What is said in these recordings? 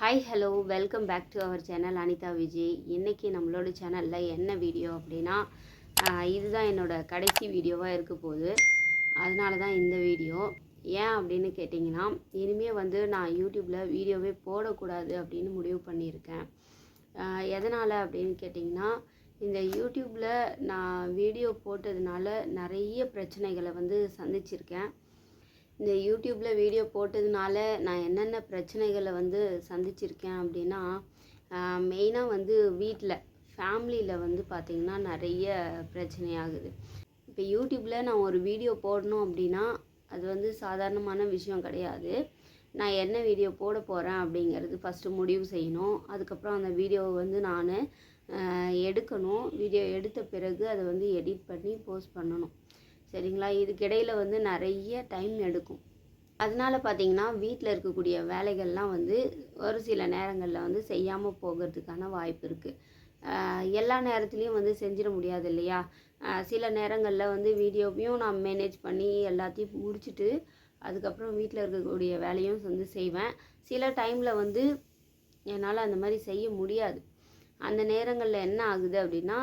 Hi hello welcome back to our channel Anitha Vijay இன்றைக்கி நம்மளோட சேனலில் என்ன வீடியோ அப்படின்னா இதுதான் என்னோடய கடைசி வீடியோவாக இருக்க போகுது. அதனால தான் இந்த வீடியோ ஏன் அப்படின்னு கேட்டிங்கன்னா இனிமேல் வந்து நான் யூடியூப்பில் வீடியோவே போடக்கூடாது அப்படின்னு முடிவு பண்ணியிருக்கேன். எதனால் அப்படின்னு கேட்டிங்கன்னா இந்த யூடியூப்பில் நான் வீடியோ போட்டதுனால நிறைய பிரச்சனைகளை வந்து சந்திச்சிருக்கேன். இந்த யூடியூப்பில் வீடியோ போட்டதுனால நான் என்னென்ன பிரச்சனைகளை வந்து சந்திச்சிருக்கேன் அப்படின்னா மெயினாக வந்து வீட்டில் ஃபேமிலியில் வந்து பார்த்திங்கன்னா நிறைய பிரச்சனையாகுது. இப்போ யூடியூப்பில் நான் ஒரு வீடியோ போடணும் அப்படின்னா அது வந்து சாதாரணமான விஷயம் கிடையாது. நான் என்ன வீடியோ போட போகிறேன் அப்படிங்கிறது ஃபஸ்ட்டு முடிவு செய்யணும். அதுக்கப்புறம் அந்த வீடியோவை வந்து நான் எடுக்கணும். வீடியோ எடுத்த பிறகு அதை வந்து எடிட் பண்ணி போஸ்ட் பண்ணணும். சரிங்களா? இதுக்கிடையில் வந்து நிறைய டைம் எடுக்கும். அதனால பார்த்தீங்கன்னா வீட்டில் இருக்கக்கூடிய வேலைகள்லாம் வந்து ஒரு சில நேரங்களில் வந்து செய்யாமல் போகிறதுக்கான வாய்ப்பு இருக்குது எல்லா நேரத்துலையும் வந்து செஞ்சிட முடியாது இல்லையா? சில நேரங்களில் வந்து வீடியோவையும் நான் மேனேஜ் பண்ணி எல்லாத்தையும் முடிச்சுட்டு அதுக்கப்புறம் வீட்டில் இருக்கக்கூடிய வேலையும் வந்து செய்வேன். சில டைமில் வந்து என்னால் அந்த மாதிரி செய்ய முடியாது. அந்த நேரங்களில் என்ன ஆகுது அப்படின்னா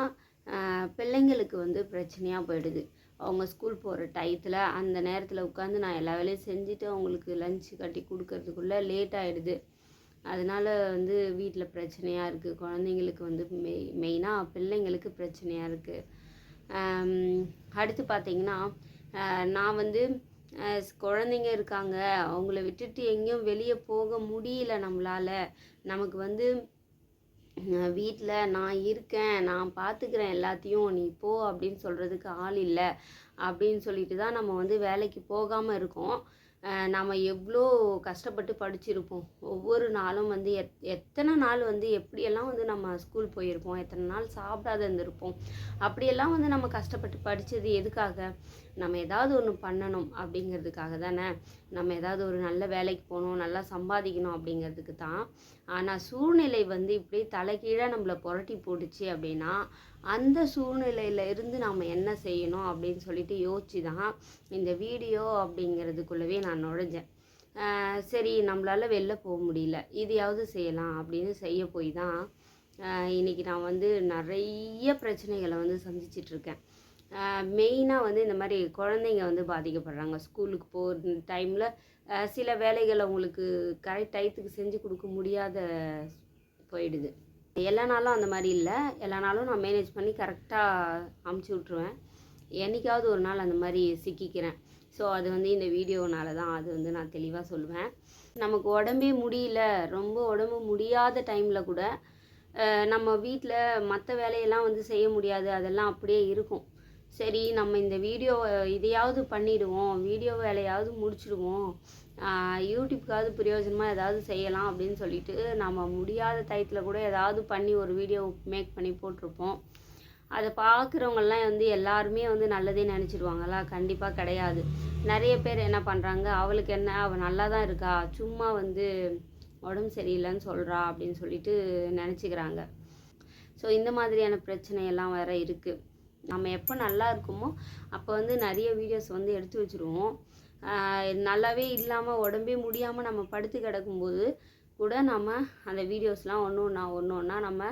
பிள்ளைங்களுக்கு வந்து பிரச்சனையாக போயிடுது. அவங்க ஸ்கூல் போகிற டயத்தில் அந்த நேரத்தில் உட்காந்து நான் எல்லா வேலையும் செஞ்சுட்டு அவங்களுக்கு லஞ்ச் கட்டி கொடுக்கறதுக்குள்ளே லேட் ஆகிடுது அதனால் வந்து வீட்டில் பிரச்சனையாக இருக்குது குழந்தைங்களுக்கு வந்து மெய் மெயினாக பிள்ளைங்களுக்கு பிரச்சனையாக இருக்குது அடுத்து பார்த்தீங்கன்னா நான் வந்து குழந்தைங்க இருக்காங்க. அவங்கள விட்டுட்டு எங்கேயும் வெளியே போக முடியல நம்மளால. நமக்கு வந்து வீட்டில் நான் இருக்கேன் நான் பார்த்துக்கிறேன் எல்லாத்தையும் நீ போ அப்படின்னு சொல்கிறதுக்கு ஆள் இல்லை. அப்படின்னு சொல்லிட்டு தான் நம்ம வந்து வேலைக்கு போகாமல் இருக்கோம். நம்ம எவ்வளோ கஷ்டப்பட்டு படிச்சிருப்போம். ஒவ்வொரு நாளும் வந்து எத் எத்தனை நாள் வந்து எப்படியெல்லாம் வந்து நம்ம ஸ்கூல் போயிருப்போம் எத்தனை நாள் சாப்பிடாத இருந்திருப்போம். அப்படியெல்லாம் வந்து நம்ம கஷ்டப்பட்டு படித்தது எதுக்காக? நம்ம ஏதாவது ஒன்று பண்ணணும் அப்படிங்கிறதுக்காக தானே. நம்ம ஏதாவது ஒரு நல்ல வேலைக்கு போகணும் நல்லா சம்பாதிக்கணும் அப்படிங்கிறதுக்கு தான். ஆனால் சூழ்நிலை வந்து இப்படி தலைகீழாக நம்மளை புரட்டி போட்டுச்சு அப்படின்னா அந்த சூழ்நிலையில இருந்து நாம் என்ன செய்யணும் அப்படின்னு சொல்லிட்டு யோசிச்சு தான் இந்த வீடியோ அப்படிங்கிறதுக்குள்ளவே நான் நுழைஞ்சேன். சரி நம்மளால் வெளில போக முடியல. இதையாவது செய்யலாம் அப்படின்னு செய்ய போய் தான் இன்றைக்கி நான் வந்து நிறைய பிரச்சனைகளை வந்து சந்திச்சிட்ருக்கேன் மெயினாக வந்து இந்த மாதிரி குழந்தைங்க வந்து பாதிக்கப்படுறாங்க. ஸ்கூலுக்கு போகிற டைமில் சில வேலைகளை உங்களுக்கு கரெக்ட் டயத்துக்கு செஞ்சு கொடுக்க முடியாத போயிடுது. எல்லா நாளும் அந்த மாதிரி இல்லை. எல்லா நாளும் நான் மேனேஜ் பண்ணி கரெக்டாக அமுச்சு விட்ருவேன் என்னைக்காவது ஒரு நாள் அந்த மாதிரி சிக்கிக்கிறேன். ஸோ அது வந்து இந்த வீடியோனால தான் அது வந்து நான் தெளிவாக சொல்லுவேன் நமக்கு உடம்பே முடியல ரொம்ப உடம்பு முடியாத டைமில் கூட நம்ம வீட்டில் மற்ற வேலையெல்லாம் வந்து செய்ய முடியாது. அதெல்லாம் அப்படியே இருக்கும். சரி நம்ம இந்த வீடியோ இதையாவது பண்ணிடுவோம். வீடியோ வேலையாவது முடிச்சிடுவோம். யூடியூப்க்காவது யூடியூப்காவது பிரயோஜனமாக ஏதாவது செய்யலாம் அப்படின்னு சொல்லிட்டு நம்ம முடியாத டயத்தில் கூட ஏதாவது பண்ணி ஒரு வீடியோ மேக் பண்ணி போட்டிருப்போம். அதை பார்க்குறவங்கெல்லாம் வந்து எல்லாருமே வந்து நல்லதே நினச்சிடுவாங்களா கண்டிப்பாக கிடையாது. நிறைய பேர் என்ன பண்ணுறாங்க அவளுக்கு என்ன? அவள் நல்லா தான் இருக்கா? சும்மா வந்து உடம்பு சரியில்லைன்னு சொல்கிறா அப்படின்னு சொல்லிட்டு நினச்சிக்கிறாங்க. ஸோ இந்த மாதிரியான பிரச்சனையெல்லாம் வேறு இருக்குது நம்ம எப்போ நல்லா இருக்குமோ அப்போ வந்து நிறைய வீடியோஸ் வந்து எடுத்து வச்சுருவோம். நல்லாவே இல்லாமல் உடம்பே முடியாமல் நம்ம படுத்து கிடக்கும்போது கூட நம்ம அந்த வீடியோஸ்லாம் ஒன்று ஒன்றா ஒன்று ஒன்றா நம்ம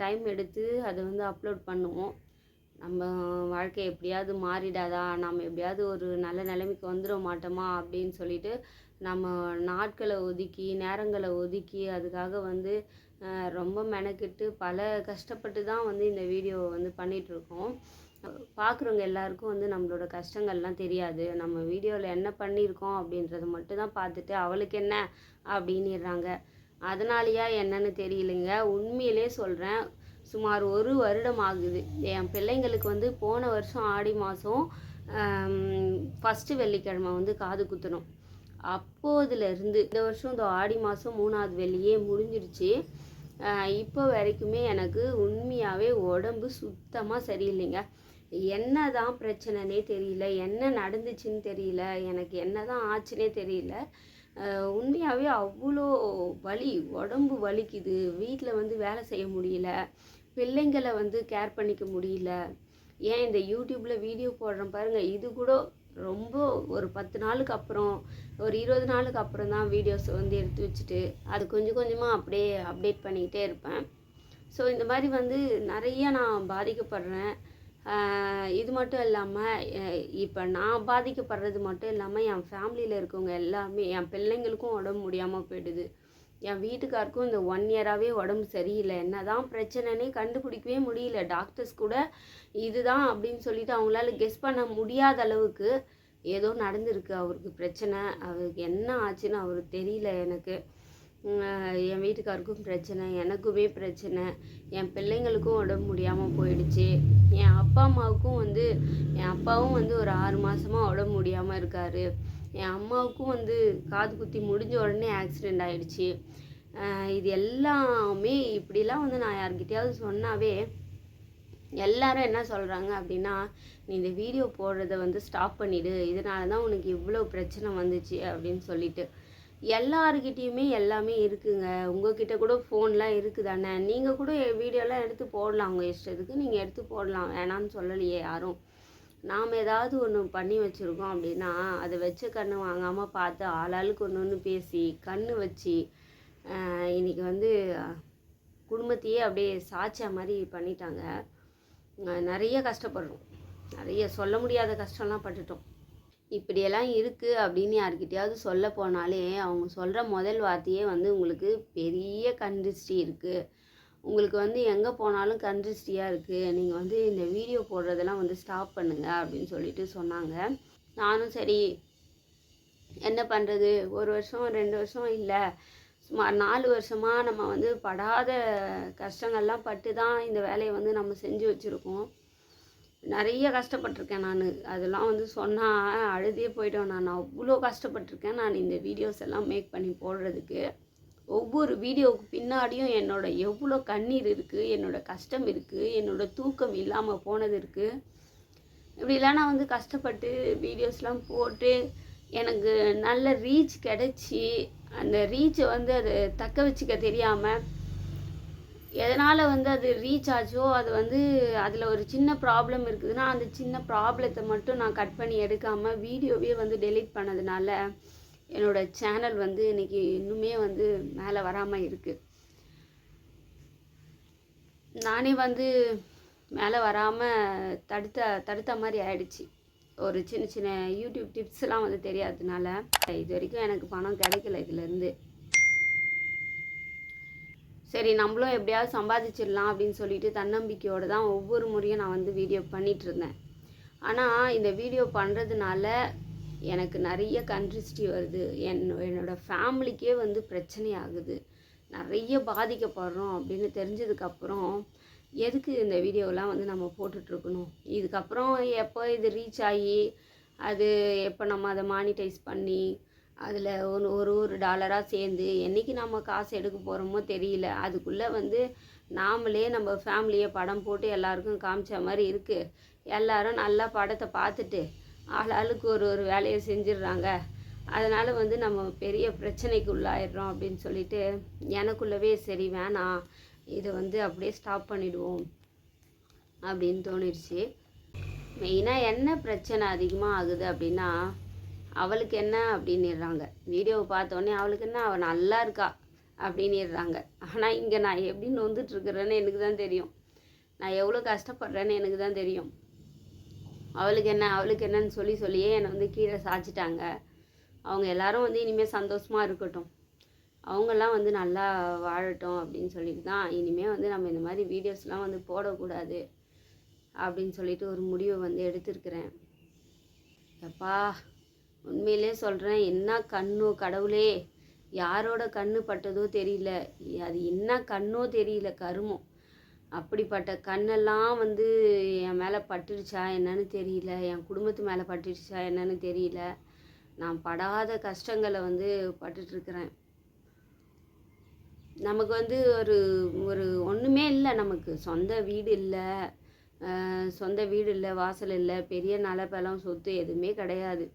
டைம் எடுத்து அதை வந்து அப்லோட் பண்ணுவோம். நம்ம வாழ்க்கை எப்படியாவது மாறிடாதா? நம்ம எப்படியாவது ஒரு நல்ல நிலைமைக்கு வந்துட மாட்டோமா? அப்படின்னு சொல்லிட்டு நம்ம நாட்களை ஒதுக்கி நேரங்களை ஒதுக்கி அதுக்காக வந்து ரொம்ப மெனக்கெட்டு பல கஷ்டப்பட்டு தான் வந்து இந்த வீடியோவை வந்து பண்ணிகிட்ருக்கோம் பார்க்குறவங்க எல்லாருக்கும் வந்து நம்மளோட கஷ்டங்கள்லாம் தெரியாது. நம்ம வீடியோவில் என்ன பண்ணியிருக்கோம் அப்படின்றத மட்டும் தான் பார்த்துட்டு அவளுக்கு என்ன அப்படின்னுறாங்க. அதனாலயா என்னன்னு தெரியலைங்க. உண்மையிலே சொல்கிறேன் சுமார் ஒரு வருடம் ஆகுது. என் பிள்ளைங்களுக்கு வந்து போன வருஷம் ஆடி மாதம் ஃபஸ்ட்டு வெள்ளிக்கிழமை வந்து காது குத்தணும். அப்போதுலேருந்து இந்த வருஷம் இந்த ஆடி மாதம் மூணாவது வெள்ளியே முடிஞ்சிருச்சு. இப்போ வரைக்குமே எனக்கு உண்மையாகவே உடம்பு சுத்தமாக சரியில்லைங்க. என்ன தான் பிரச்சனைனே தெரியல என்ன நடந்துச்சுன்னு தெரியல எனக்கு என்ன தான் ஆச்சுன்னே தெரியல. உண்மையாகவே அவ்வளோ வலி உடம்பு வலிக்குது. வீட்டில் வந்து வேலை செய்ய முடியல. பிள்ளைங்களை வந்து கேர் பண்ணிக்க முடியல. ஏன் இந்த யூடியூப்பில் வீடியோ போடுறேன் பாருங்கள் இது கூட ரொம்ப ஒரு பத்து நாளுக்கு அப்புறம் ஒரு இருபது நாளுக்கு அப்புறம் தான் வீடியோஸ் வந்து எடுத்து வச்சுட்டு அது கொஞ்சம் கொஞ்சமாக அப்படியே அப்டேட் பண்ணிக்கிட்டே இருப்பேன். ஸோ இந்த மாதிரி வந்து நிறைய நான் பாதிக்கப்படுறேன். இது மட்டும் இல்லாமல் இப்போ நான் பாதிக்கப்படுறது மட்டும் இல்லாமல் என் ஃபேமிலியில் இருக்கவங்க எல்லாமே என் பிள்ளைங்களுக்கும் உடம்பு முடியாமல் போயிடுது. என் வீட்டுக்காருக்கும் இந்த ஒன் இயராகவே உடம்பு சரியில்லை. என்ன தான் பிரச்சனைனே கண்டுபிடிக்கவே முடியல. டாக்டர்ஸ் கூட இதுதான் அப்படின்னு சொல்லிட்டு அவங்களால கெஸ் பண்ண முடியாத அளவுக்கு ஏதோ நடந்திருக்கு. அவருக்கு பிரச்சனை அவருக்கு என்ன ஆச்சுன்னு அவருக்கு தெரியல எனக்கு. என் வீட்டுக்காருக்கும் பிரச்சனை எனக்குமே பிரச்சனை. என் பிள்ளைங்களுக்கும் உடம்பு முடியாமல் போயிடுச்சு. என் அப்பா அம்மாவுக்கும் வந்து என் அப்பாவும் வந்து ஒரு ஆறு மாதமாக உடம்பு முடியாமல் இருக்காரு. என் அம்மாவுக்கும் வந்து காது குத்தி முடிஞ்ச உடனே ஆக்சிடெண்ட் ஆகிடுச்சி இது எல்லாமே இப்படிலாம் வந்து நான் யார்கிட்டயாவது சொன்னாவே எல்லாரும் என்ன சொல்கிறாங்க அப்படின்னா நீ இந்த வீடியோ போடுறத வந்து ஸ்டாப் பண்ணிடு. இதனால தான் உனக்கு இவ்வளோ பிரச்சனை வந்துச்சு அப்படின்னு சொல்லிட்டு. எல்லாருக்கிட்டேயுமே எல்லாமே இருக்குங்க. உங்ககிட்ட கூட ஃபோன்லாம் இருக்குதானே? நீங்கள் கூட வீடியோலாம் எடுத்து போடலாம். உங்கள் இஷ்டத்துக்கு நீங்கள் எடுத்து போடலாம். வேணாம்னு சொல்லலையே யாரும். நாம் ஏதாவது ஒன்று பண்ணி வச்சுருக்கோம் அப்படின்னா அதை வச்சு கண்ணு வாங்காமல் பார்த்து ஆளாளுக்கு ஒன்று ஒன்று பேசி கண் வச்சு இன்றைக்கி வந்து குடும்பத்தையே அப்படியே சாட்சியாக மாதிரி பண்ணிட்டாங்க. நிறைய கஷ்டப்படுறோம். நிறைய சொல்ல முடியாத கஷ்டம்லாம் பட்டுட்டோம். இப்படியெல்லாம் இருக்குது அப்படின்னு யாருக்கிட்டையாவது சொல்ல போனாலே அவங்க சொல்கிற முதல் வார்த்தையே வந்து உங்களுக்கு பெரிய கண்டிஸ்டி இருக்குது உங்களுக்கு வந்து எங்கே போனாலும் கண்டிஸ்டியாக இருக்குது நீங்கள் வந்து இந்த வீடியோ போடுறதெல்லாம் வந்து ஸ்டாப் பண்ணுங்க அப்படின்னு சொல்லிட்டு சொன்னாங்க. நானும் சரி என்ன பண்ணுறது ஒரு வருஷம் ரெண்டு வருஷம் இல்லை. சுமார் நாலு வருஷமாக நம்ம வந்து படாத கஷ்டங்கள்லாம் பட்டு தான் இந்த வேலையை வந்து நம்ம செஞ்சு வச்சுருக்கோம். நிறைய கஷ்டப்பட்டிருக்கேன் நான். அதெல்லாம் வந்து சொன்னால் அழுதே போயிட்டோம் நான் அவ்வளோ கஷ்டப்பட்டிருக்கேன். நான் இந்த வீடியோஸ் எல்லாம் மேக் பண்ணி போடுறதுக்கு. ஒவ்வொரு வீடியோவுக்கு பின்னாடியும் என்னோட எவ்வளோ கண்ணீர் இருக்குது என்னோட கஷ்டம் இருக்குது என்னோட தூக்கம் இல்லாமல் போனது இருக்குது இப்படிலாம் நான் வந்து கஷ்டப்பட்டு வீடியோஸ்லாம் போட்டு எனக்கு நல்ல ரீச் கிடச்சி அந்த ரீச்சை வந்து அது தக்க வச்சுக்க தெரியாமல் எதனால் வந்து அது ரீச் ஆச்சோ அது வந்து அதில் ஒரு சின்ன ப்ராப்ளம் இருக்குதுன்னா அந்த சின்ன ப்ராப்ளத்தை மட்டும் நான் கட் பண்ணி எடுக்காமல் வீடியோவே வந்து டெலீட் பண்ணதுனால என்னோடய சேனல் வந்து இன்றைக்கி இன்னுமே வந்து மேலே வராமல் இருக்குது நானே வந்து மேலே வராமல் தடுத்த தடுத்த மாதிரி ஆயிடுச்சு. ஒரு சின்ன சின்ன யூடியூப் டிப்ஸ்லாம் வந்து தெரியாததுனால இது வரைக்கும் எனக்கு பணம் கிடைக்கல இதுலேருந்து சரி நம்மளும் எப்படியாவது சம்பாதிச்சிடலாம் அப்படின்னு சொல்லிட்டு தன்னம்பிக்கையோடு தான் ஒவ்வொரு முறையும் நான் வந்து வீடியோ பண்ணிகிட்ருந்தேன் ஆனால் இந்த வீடியோ பண்ணுறதுனால எனக்கு நிறைய கன்ட்ரிஸ்டி வருது. என் என்னோடய ஃபேமிலிக்கே வந்து பிரச்சனை ஆகுது நிறைய பாதிக்கப்படுறோம் அப்படின்னு தெரிஞ்சதுக்கப்புறம் எதுக்கு இந்த வீடியோலாம் வந்து நம்ம போட்டுட்ருக்கணும்? இதுக்கப்புறம் எப்போ இது ரீச் ஆகி அது எப்போ நம்ம அதை மானிட்டைஸ் பண்ணி அதில் ஒரு ஒரு ஒரு டாலராக சேர்ந்து என்னைக்கு நம்ம காசு எடுக்க போகிறோமோ தெரியல. அதுக்குள்ளே வந்து நாமளே நம்ம ஃபேமிலியை படம் போட்டு எல்லாருக்கும் காமிச்ச மாதிரி இருக்குது எல்லாரும் நல்லா படத்தை பார்த்துட்டு ஆளாளுக்கு ஒரு ஒரு வேலையை செஞ்சிடுறாங்க. அதனால் வந்து நம்ம பெரிய பிரச்சனைக்கு உள்ளாயிடுறோம் அப்படின்னு சொல்லிட்டு எனக்குள்ளவே சரி வேணாம். இதை வந்து அப்படியே ஸ்டாப் பண்ணிடுவோம் அப்படின்னு தோணிடுச்சு. மெயினாக என்ன பிரச்சனை அதிகமாக ஆகுது அப்படின்னா அவளுக்கு என்ன அப்படின்னுறாங்க வீடியோவை பார்த்தோன்னே அவளுக்கு என்ன அவள் நல்லா இருக்கா அப்படின்னுறாங்க ஆனால் இங்கே நான் எப்படி நொந்துட்டுருக்குறேன்னு எனக்கு தான் தெரியும். நான் எவ்வளோ கஷ்டப்படுறேன்னு எனக்கு தான் தெரியும். அவளுக்கு என்ன அவளுக்கு என்னன்னு சொல்லி சொல்லியே என்னை வந்து கீழே சாய்ச்சிட்டாங்க. அவங்க எல்லாரும் வந்து இனிமேல் சந்தோஷமாக இருக்கட்டும். அவங்கெல்லாம் வந்து நல்லா வாழட்டும் அப்படின்னு சொல்லிட்டு தான் இனிமேல் வந்து நம்ம இந்த மாதிரி வீடியோஸ்லாம் வந்து போடக்கூடாது அப்படின்னு சொல்லிட்டு ஒரு முடிவை வந்து எடுத்திருக்கிறேன். எப்பா உண்மையிலே சொல்கிறேன் என்ன கண்ணோ கடவுளே யாரோட கண்ணு பட்டதோ தெரியல. அது என்ன கண்ணோ தெரியல கருமம். அப்படிப்பட்ட கண்ணெல்லாம் வந்து என் மேலே பட்டுடுச்சா என்னன்னு தெரியல. என் குடும்பத்து மேலே பட்டுடுச்சா என்னன்னு தெரியல. நான் படாத கஷ்டங்களை வந்து பட்டுட்ருக்கிறேன். நமக்கு வந்து ஒரு ஒரு ஒன்றுமே இல்லை நமக்கு. சொந்த வீடு இல்லை. சொந்த வீடு இல்லை வாசல் இல்லை பெரிய நிலப்பலம் சொத்து எதுவுமே கிடையாது.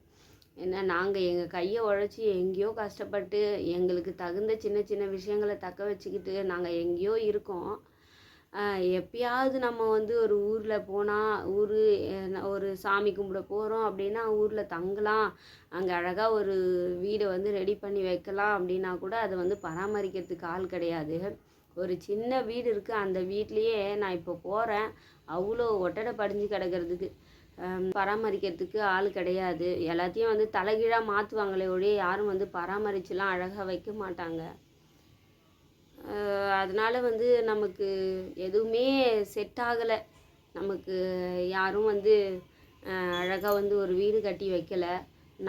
ஏன்னா நாங்கள் எங்கள் கையை உழைச்சி எங்கேயோ கஷ்டப்பட்டு எங்களுக்கு தகுந்த சின்ன சின்ன விஷயங்களை தக்க வச்சுக்கிட்டு நாங்கள் எங்கேயோ இருக்கோம். எப்பயாவது நம்ம வந்து ஒரு ஊரில் போனால் ஊர் ஒரு சாமி கும்பிட போகிறோம் அப்படின்னா ஊரில் தங்கலாம். அங்கே அழகாக ஒரு வீடை வந்து ரெடி பண்ணி வைக்கலாம் அப்படின்னா கூட அதை வந்து பராமரிக்கிறதுக்கு ஆள் கிடையாது. ஒரு சின்ன வீடு இருக்குது அந்த வீட்லேயே நான் இப்போ போகிறேன் அவ்வளோ ஒட்டடை படிஞ்சு கிடக்கிறதுக்கு. பராமரிக்கிறதுக்கு ஆள் கிடையாது. எல்லாத்தையும் வந்து தலைகீழாக மாற்றுவாங்களே ஒழிய யாரும் வந்து பராமரிச்சுலாம் அழகாக வைக்க மாட்டாங்க. அதனால் வந்து நமக்கு எதுவுமே செட் ஆகலை. நமக்கு யாரும் வந்து அழகாக வந்து ஒரு வீடு கட்டி வைக்கலை.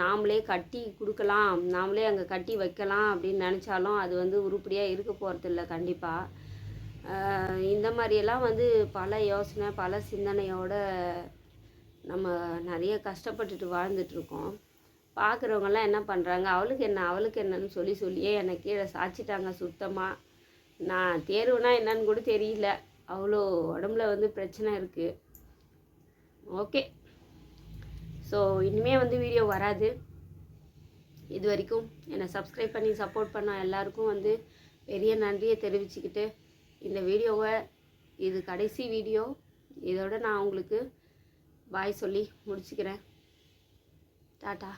நாமளே கட்டி கொடுக்கலாம். நாமளே அங்கே கட்டி வைக்கலாம் அப்படின்னு நினச்சாலும் அது வந்து உருப்படியாக இருக்க போகிறதில்ல கண்டிப்பாக இந்த மாதிரியெல்லாம் வந்து பல யோசனை பல சிந்தனையோட நம்ம நிறைய கஷ்டப்பட்டுட்டு வாழ்ந்துட்டுருக்கோம் பார்க்குறவங்கெல்லாம் என்ன பண்ணுறாங்க அவளுக்கு என்ன? அவளுக்கு என்னன்னு சொல்லி சொல்லியே என்னை கீழே சாய்ச்சிட்டாங்க சுத்தமாக நான் தேர்வுனா என்னன்னு கூட தெரியல. அவ்வளோ உடம்புல வந்து பிரச்சனை இருக்குது ஓகே. ஸோ இனிமேல் வந்து வீடியோ வராது. இது வரைக்கும் என்னை சப்ஸ்கிரைப் பண்ணி சப்போர்ட் பண்ண எல்லாருக்கும் வந்து பெரிய நன்றியை தெரிவிச்சுக்கிட்டு இந்த வீடியோவை இது கடைசி வீடியோ. இதோட நான் உங்களுக்கு பாய் சொல்லி முடிச்சுக்கிறேன். டாட்டா.